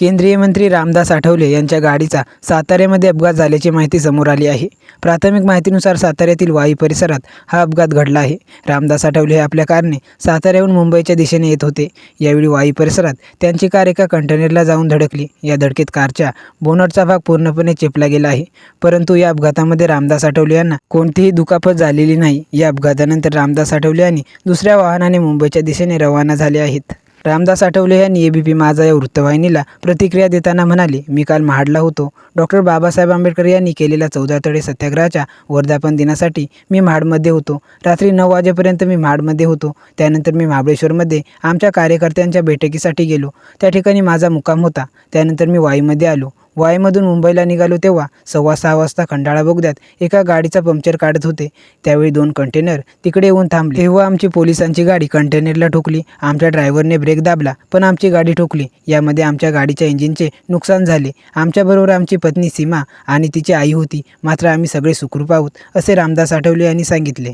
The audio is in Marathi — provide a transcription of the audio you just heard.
केंद्रीय मंत्री रामदास आठवले यांच्या गाडीचा साताऱ्यामध्ये अपघात झाल्याची माहिती समोर आली आहे. प्राथमिक माहितीनुसार साताऱ्यातील वाई परिसरात हा अपघात घडला आहे. रामदास आठवले हे आपल्या कारने साताऱ्याहून मुंबईच्या दिशेने येत होते. यावेळी वाई परिसरात त्यांची कार एका कंटेनरला जाऊन धडकली. या धडकेत कारच्या बोनटचा भाग पूर्णपणे चेपला गेला आहे. परंतु या अपघातामध्ये रामदास आठवले यांना कोणतीही दुखापत झालेली नाही. या अपघातानंतर रामदास आठवले यांनी दुसऱ्या वाहनाने मुंबईच्या दिशेने रवाना झाले आहेत. रामदास आठवले यांनी एबीपी माझा या वृत्तवाहिनीला प्रतिक्रिया देताना म्हणाले मी काल महाडला होतो. डॉक्टर बाबासाहेब आंबेडकर यांनी केलेल्या चौदा तळे सत्याग्रहाच्या वर्धापन दिनासाठी मी महाडमध्ये होतो. रात्री नऊ वाजेपर्यंत मी महाडमध्ये होतो. त्यानंतर मी महाबळेश्वरमध्ये आमच्या कार्यकर्त्यांच्या बैठकीसाठी गेलो. त्या ठिकाणी माझा मुक्काम होता. त्यानंतर मी वाईमध्ये आलो. वाईमधून मुंबईला निघालो तेव्हा सव्वा सहा वाजता खंडाळा बोगद्यात एका गाडीचा पंक्चर काढत होते. त्यावेळी दोन कंटेनर तिकडे येऊन थांबले. तेव्हा आमची पोलिसांची गाडी कंटेनरला ठोकली. आमच्या ड्रायव्हरने ब्रेक दाबला पण आमची गाडी ठोकली. यामध्ये आमच्या गाडीच्या इंजिनचे नुकसान झाले. आमच्याबरोबर आमची पत्नी सीमा आणि तिची आई होती. मात्र आम्ही सगळे सुखरूप आहोत असे रामदास आठवले यांनी सांगितले.